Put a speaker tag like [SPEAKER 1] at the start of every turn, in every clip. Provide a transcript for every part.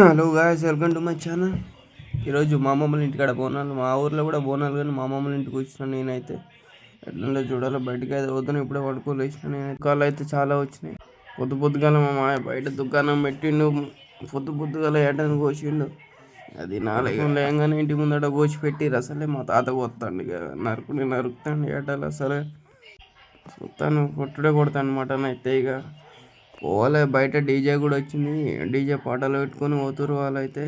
[SPEAKER 1] Hello guys welcome to my channel ఈరోజు మా మమ్మల్ని ఇంటికాడ బోనాలు మా ఊర్లో కూడా బోనాలు కానీ మా మమ్మల్ని ఇంటికి వచ్చినాను నేనైతే ఎట్లా చూడాలి. బయటకి అయితే వద్దని ఇప్పుడే పడుకోలేసిన నేను కాళ్ళు అయితే చాలా వచ్చినాయి. పొద్దు పొద్దుగాల మా మాయ బయట దుకాణం పెట్టిండు. పొద్దు పొద్దుగాల ఏటని కోసిండు. అది నాలుగు లేగానే ఇంటి ముందట కోసి పెట్టి అసలే మా తాత కొత్తాండి ఇక. నరుకుని నరుకుతాండి ఏటాలు అసలే. చూస్తాను కొట్టుడే కొడతాను మటన్ అయితే ఇక పోలే బయట డీజే కూడా వచ్చింది. డీజే పాటలు పెట్టుకొని పోతురు వాళ్ళైతే.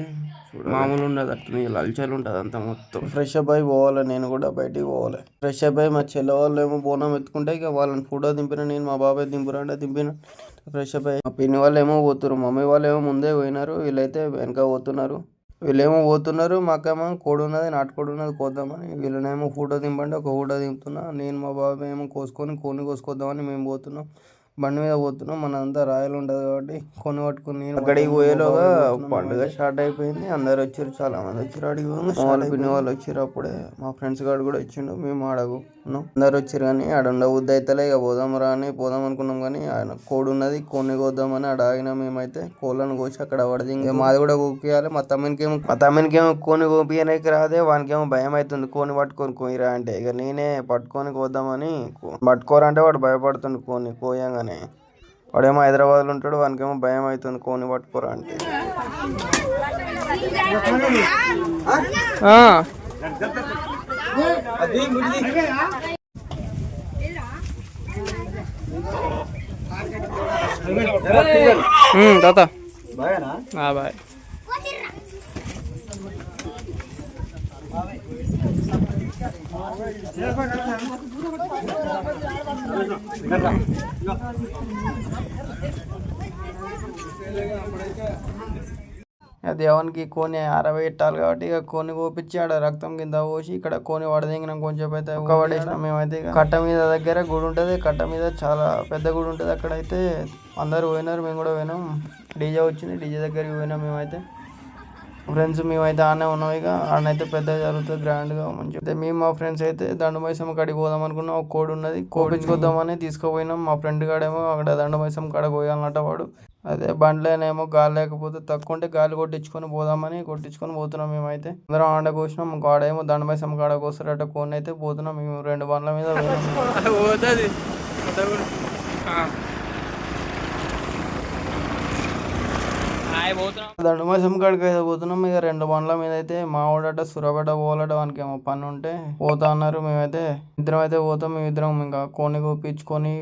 [SPEAKER 1] మామూలు ఉండదు అట్లా లల్చలు ఉంటుంది అంతా మొత్తం. ఫ్రెష్ అప్ అయి పోవాలి నేను కూడా బయటికి పోవాలి. ఫ్రెష్ అప్ అయి మా చెల్లె వాళ్ళు ఏమో బోనం ఎత్తుకుంటే ఇక వాళ్ళని ఫోటో దింపిన నేను మా బాబాయ్ దింపురా అంటే దింపిన ఫ్రెష్ అప్ అయ్యి. మా పిన్ని వాళ్ళు ఏమో పోతున్నారు మమ్మీ వాళ్ళు ఏమో ముందే పోయినారు వీళ్ళైతే వెనక పోతున్నారు. వీళ్ళేమో పోతున్నారు మాకేమో కోడి ఉన్నది నాటుకోడి ఉన్నది కోద్దామని. వీళ్ళనేమో ఫోటో దింపండి ఒక ఫోటో దింపుతున్నా. నేను మా బాబాయ్ ఏమో కోసుకొని కోడిని కోసుకొద్దామని మేము పోతున్నాం. బండి మీద పోతున్నాం. మనంతా రాయలు ఉంటుంది కాబట్టి కొని పట్టుకుని అక్కడికి పోయేలోగా పండుగ స్టార్ట్ అయిపోయింది. అందరు వచ్చారు చాలా మంది వచ్చారు. అడిగి వాళ్ళ పిన్ని వాళ్ళు వచ్చారు అప్పుడే. మా ఫ్రెండ్స్ గారు కూడా వచ్చిండు మేము ఉన్నాం. అందరు వచ్చారు కానీ ఆడ ఉండ బుద్ధి అయితేలే ఇక పోదాం రా అని పోదాం అనుకున్నాం కానీ ఆయన కోడి ఉన్నది కొన్ని కోద్దామని ఆడ ఆగినాం మేమైతే. కోళ్ళను కోసి అక్కడ పడది. ఇంకా మాది కూడా కోపియాలి మా తమ్మునికి ఏమో మా తమ్మునికి ఏమో కోని కోపియడానికి రాదే వానికేమో భయం అవుతుంది. కోని పట్టుకొని కోయిరా అంటే ఇక నేనే పట్టుకొని కోద్దామని కో- పట్టుకోరా అంటే వాడు భయపడుతుంది కోని కోయంగానే. వాడేమో హైదరాబాద్లో ఉంటాడు వానికేమో భయం అవుతుంది కోని పట్టుకోరా అంటే. తాత. బాయ్. ఆ దేవునికి కోని ఆరబెట్టాలి కాబట్టి ఇక కోని కోపించి ఆడ రక్తం కింద పోసి ఇక్కడ కోని వడదింగినాం కొంచెం అయితే ఒక పడేసినాం మేమైతే కట్ట మీద దగ్గర గుడి ఉంటుంది. కట్ట మీద చాలా పెద్ద గుడి ఉంటుంది. అక్కడైతే అందరు పోయినారు. మేము కూడా పోయినాం. డీజే వచ్చింది. డీజే దగ్గరికి పోయినాం మేమైతే. ఫ్రెండ్స్ మేమైతే ఆనే ఉన్నాం. ఇక ఆడనైతే పెద్దగా జరుగుతుంది గ్రాండ్గా మంచిగా. అయితే మేము మా ఫ్రెండ్స్ అయితే దండమైసం కాడికి పోదాం అనుకున్నాం. ఒక కోడి ఉన్నది. కోపించుకొద్దామని తీసుకుపోయినాం. మా ఫ్రెండ్ కాడేమో అక్కడ దండమైసం కాడ పోయాలన్నట వాడు. అదే బండ్లోనేమో గాలి లేకపోతే తక్కువ ఉంటే గాలి కొట్టించుకొని పోదామని కొట్టించుకొని పోతున్నాం మేమైతే. అందరం ఆడ కోసినాం. కాడేమో దండమైసం కాడ కోస్తారట. కోన్ అయితే పోతున్నాం. మేము రెండు బండ్ల మీద పోతున్నాం. దండమైసం కాడికి అయితే పోతున్నాం. ఇక రెండు బండ్ల మీద అయితే మా వాడట సురబెట పోవాలట వానికి ఏమో పని ఉంటే పోతా అన్నారు. మేమైతే ఇద్దరం అయితే పోతాం. మేము ఇద్దరం ఇంకా కొన్ని కోపించుకొని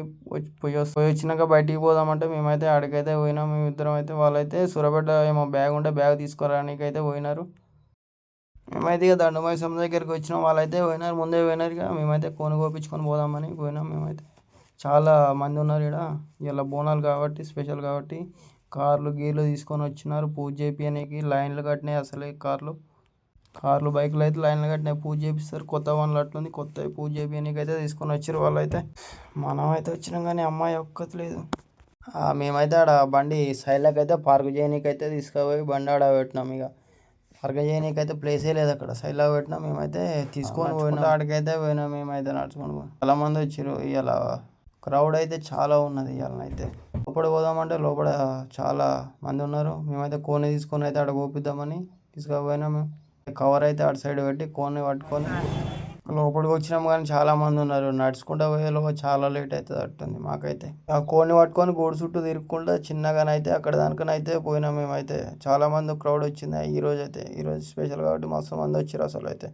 [SPEAKER 1] పోయి వచ్చినాక బయటికి పోదామంటే మేమైతే అడిగైతే పోయినాం. మేము ఇద్దరం అయితే వాళ్ళైతే సురబెట ఏమో బ్యాగ్ ఉంటే బ్యాగ్ తీసుకురానికి అయితే పోయినారు. మేమైతే ఇక దండమైసం దగ్గరికి వచ్చినాం. వాళ్ళైతే పోయినారు. ముందే పోయినారు ఇక. మేమైతే కొని కోపించుకొని పోదామని పోయినాం. మేమైతే చాలా మంది ఉన్నారు ఇక్కడ ఇలా బోనాలు కాబట్టి స్పెషల్ కాబట్టి కార్లు గీర్లు తీసుకొని వచ్చినారు. పూజ చేపియడానికి లైన్లు కట్టినాయి అసలే కార్లు. కార్లు బైకులు అయితే లైన్లు కట్టినాయి. పూజ చేపిస్తారు. కొత్త వన్లు అట్లుంది. కొత్త పూజ చేపియడానికి అయితే తీసుకొని వచ్చారు వాళ్ళు అయితే మనం అయితే వచ్చినాం కానీ అమ్మాయి ఒక్కతి లేదు మేమైతే ఆడ బండి సైడ్లోకి అయితే పార్క్ చేయనీకి అయితే తీసుకుపోయి బండి ఆడ పెట్టినాం ఇక పార్క్ చేయనీకి అయితే ప్లేసే లేదు అక్కడ. సైడ్లో పెట్టినా. మేమైతే తీసుకొని పోయినాం. ఆడికైతే పోయినాం. మేమైతే నడుచుకొని పోయినాం. చాలా మంది వచ్చారు ఇవాళ క్రౌడ్ అయితే చాలా ఉన్నది ఇవాళ అయితే. లోపల పోదామంటే లోపల చాలా మంది ఉన్నారు. మేమైతే కోని తీసుకొని అయితే ఆడ పోపిద్దామని తీసుకుపోయినాము మేము కవర్ అయితే అటు సైడ్ పెట్టి కోని పట్టుకొని లోపలికి వచ్చినాం కానీ చాలా మంది ఉన్నారు. నడుచుకుంటూ పోయేలోగా చాలా లేట్ అవుతుంది అట్టుంది మాకైతే. ఆ కోని పట్టుకొని గోడు చుట్టూ తిరుక్కుంటూ చిన్నగానైతే అక్కడ దానికనైతే పోయినాం మేమైతే. చాలా మంది క్రౌడ్ వచ్చింది. ఈ రోజు అయితే ఈ రోజు స్పెషల్ కాబట్టి మస్తు మంది వచ్చారు అసలు అయితే.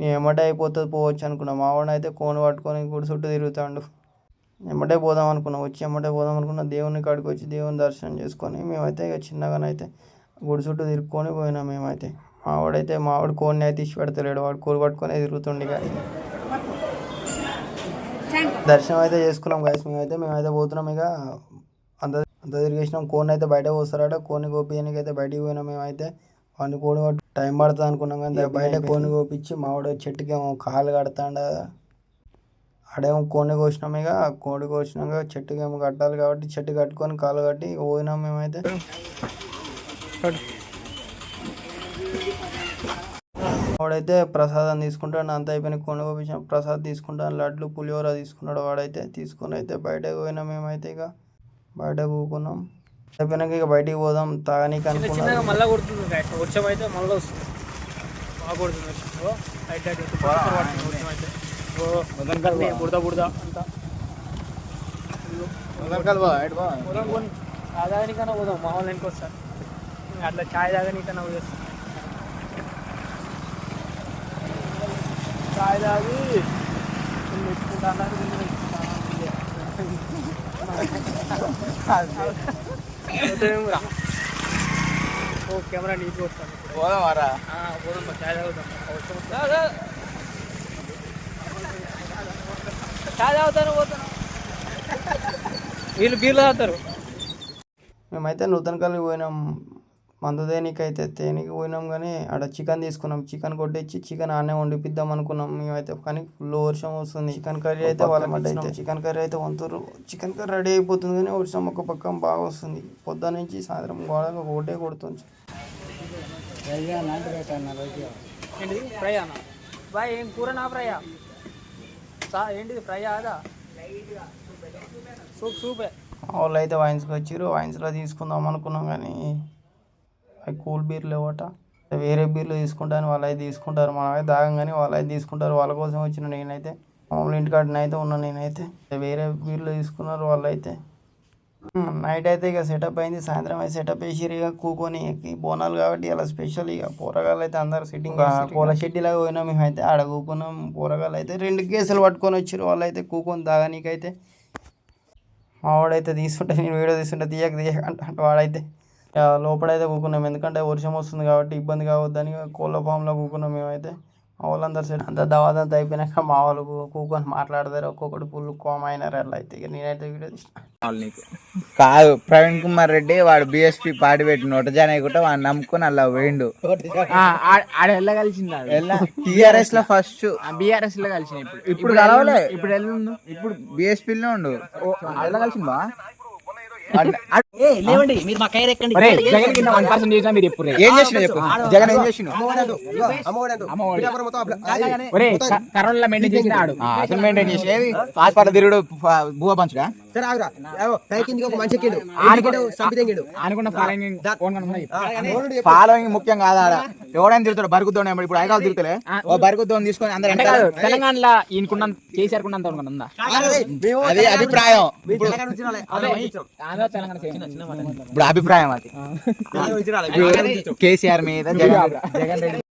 [SPEAKER 1] మేము ఎమ్మటే అయిపోతుంది పోవచ్చు అనుకున్నాం. మా వాడిని అయితే కోని పట్టుకొని గుడి చుట్టూ తిరుగుతాడు. ఎమ్మటే పోదాం అనుకున్నాం వచ్చి ఎమ్మటే పోదాం అనుకున్నాం దేవుని కాడికి వచ్చి దేవుని దర్శనం చేసుకొని మేమైతే ఇక చిన్నగానైతే గుడి చుట్టూ తిరుక్కొని పోయినాం మేమైతే. మావాడైతే మావాడు కోడిని అయితే ఇచ్చి పెడతలేడు వాడు కోడి పట్టుకొని తిరుగుతుండే కానీ దర్శనం అయితే చేసుకున్నాం గాయస్ మేమైతే మేమైతే పోతున్నాం ఇక. అంత అంత తిరిగేసినాం కోడిని అయితే బయట పోస్తారట కోడిని గోపియానికి అయితే బయటికి పోయినాం మేమైతే. వాడిని కోడి టైం పడుతుంది అనుకున్నాం కానీ బయట కోడిని కోపించి మావాడు చెట్టుకి కాలు కడతాండ. ఆడేమో కోడిని కోసినాం ఇక. కోడి కోసినాక చెట్టుకి ఏమో కట్టాలి కాబట్టి చెట్టు కట్టుకొని కాలు కట్టి పోయినాం మేమైతే. వాడైతే ప్రసాదం తీసుకుంటాడు అంత అయిపోయిన కొండ కోపించిన. ప్రసాదం తీసుకుంటాను లడ్లు పులిహోర తీసుకున్నాడు వాడైతే. తీసుకొని అయితే బయటకు పోయినాం మేమైతే ఇక. బయట కూకున్నాం అయిపోయినాక ఇక బయటికి పోదాం తాగనీకి
[SPEAKER 2] చిన్నగా
[SPEAKER 1] అనుకున్నాం.
[SPEAKER 2] మళ్ళా కొడుతుంది అయితే మళ్ళీ వస్తుంది. బాగా కొడుతుంది బుడద బుడద అంతా పోదాం పోనీ. చాయ్ తాగనీకన్నా పోదాం మా వాళ్ళు వెనక వస్తారు అట్లా చాయ్ తాగనీకన్నా పోయేస్తాం చాయ్ తాగి రా. ఓ కెమెరా నీట్గా వస్తాను. పోదాం బా, చాయ్ తాగుదాం. వర్షం వస్తుంది. చాయ్ తాగుతాను పోతాను. వీళ్ళు బీర్లు తాగుతారు.
[SPEAKER 1] మేమైతే నూతన కలిగి పోయినాం. మందు దేనికి అయితే తేనికి పోయినాం కానీ ఆడ చికెన్ తీసుకున్నాం. చికెన్ కొట్టించి చికెన్ ఆనే వండిపిద్దాం అనుకున్నాం. మేమైతే కానీ ఫుల్ వర్షం వస్తుంది. చికెన్ కర్రీ అయితే వాళ్ళ మధ్య అయితే చికెన్ కర్రీ అయితే వంతురు చికెన్ కర్రీ రెడీ అయిపోతుంది కానీ వర్షం ఒక పక్క బాగా వస్తుంది. పొద్దున్న నుంచి సాయంత్రం గోడకు ఒకటే కొడుతుంది.
[SPEAKER 2] ఫ్రై అన్న బాయ్ ఏం కూర నా ఫ్రైయా సా ఏంటిది ఫ్రై అదా సూప్ సూపే.
[SPEAKER 1] వాళ్ళు అయితే వైన్స్కి వచ్చారు వైన్స్లో తీసుకుందాం అనుకున్నాం కానీ అవి కూల్ బీర్లు లేవట. వేరే బీర్లు తీసుకుంటాను వాళ్ళు అయితే తీసుకుంటారు. మనం అయితే తాగం కానీ వాళ్ళు అయితే తీసుకుంటారు. వాళ్ళ కోసం వచ్చిన నేనైతే. మామూలు ఇంటికాడనైతే ఉన్నా నేనైతే. వేరే బీర్లు తీసుకున్నారు వాళ్ళు అయితే నైట్ అయితే ఇక సెటప్ అయింది. సాయంత్రం అయితే సెటప్ వేసి ఇక కూకొని బోనాలు కాబట్టి ఇలా స్పెషల్ ఇక పోరగాళ్ళు అయితే అందరు సిట్టింగ్ పూల షెడ్డి లాగా పోయినాం మేమైతే. ఆడ కూకున్నాం పోరగాళ్ళు అయితే. రెండు కేసులు పట్టుకొని వచ్చారు వాళ్ళు అయితే కూకొని తాగనీకైతే. వాడైతే తీసుకుంటే నేను వీడియో తీసుకుంటే తీయక తీయక అంట వాడైతే. లోపలైతే కూకున్నాం. ఎందుకంటే వర్షం వస్తుంది కాబట్టి ఇబ్బంది కావద్దని కోళ్ళ ఫామ్లో కూకున్నాం మేమైతే. వాళ్ళందరూ సెట్ అంతా దవాదంతా అయిపోయినాక మా వాళ్ళు కూ- కూకొని మాట్లాడతారు. ఒక్కొక్కటి ఫుల్ కోమ అయినారు అట్లా అయితే. ఇక నేనైతే వీడియో తీసిన.
[SPEAKER 3] కాదు ప్రవీణ్ కుమార్ రెడ్డి వాడు బిఎస్పి పాడి పెట్టి నోట జాయిన్ అయ్యకుంటే వాడు నమ్ముకొని అలా పోయిండు.
[SPEAKER 4] ఆడ కలిసింది
[SPEAKER 3] టిఆర్ఎస్లో ఫస్ట్
[SPEAKER 4] బీఆర్ఎస్లో కలిసిన ఇప్పుడు.
[SPEAKER 3] ఇప్పుడు కలవలే.
[SPEAKER 4] ఇప్పుడు ఉండు
[SPEAKER 3] ఇప్పుడు బిఎస్పీలోనే ఉండు. కలిసిందా?
[SPEAKER 4] లేవండి మీరు మా కైర్ ఎక్కండి జగన్ కింద వన్ పర్సెంట్ చేసినా మీరు ఎప్పుడు
[SPEAKER 3] ఏం చేసిన చెప్పు జగన్ ఏం చేసిన
[SPEAKER 4] ఒరే కరోనా మెయింటైన్ చేసిన ఆడు
[SPEAKER 3] అసలు మెయింటైన్ చేసి ఏది హాస్పిటల్ తిరుగుడు భూవ పంచుడా
[SPEAKER 4] అనుకున్న ఫాలోయింగ్ ఫోన్ కనుక్కున్నా
[SPEAKER 3] ఫాలోయింగ్ ముఖ్యం కాదా ఎవడైనా తిరుగుతాడు బరుగుద్దాం ఇప్పుడు హైదరాబాద్ తిరుగుతలే ఓ బరుగుద్దాం తీసుకొని అందరు
[SPEAKER 4] తెలంగాణలో ఈయనకున్నంత కేసీఆర్ కున్నంత అనుకున్నా ఉందా
[SPEAKER 3] అది అభిప్రాయం ఇప్పుడు అభిప్రాయం అది. కేసీఆర్ మీద జగన్ జగన్ రెడ్డి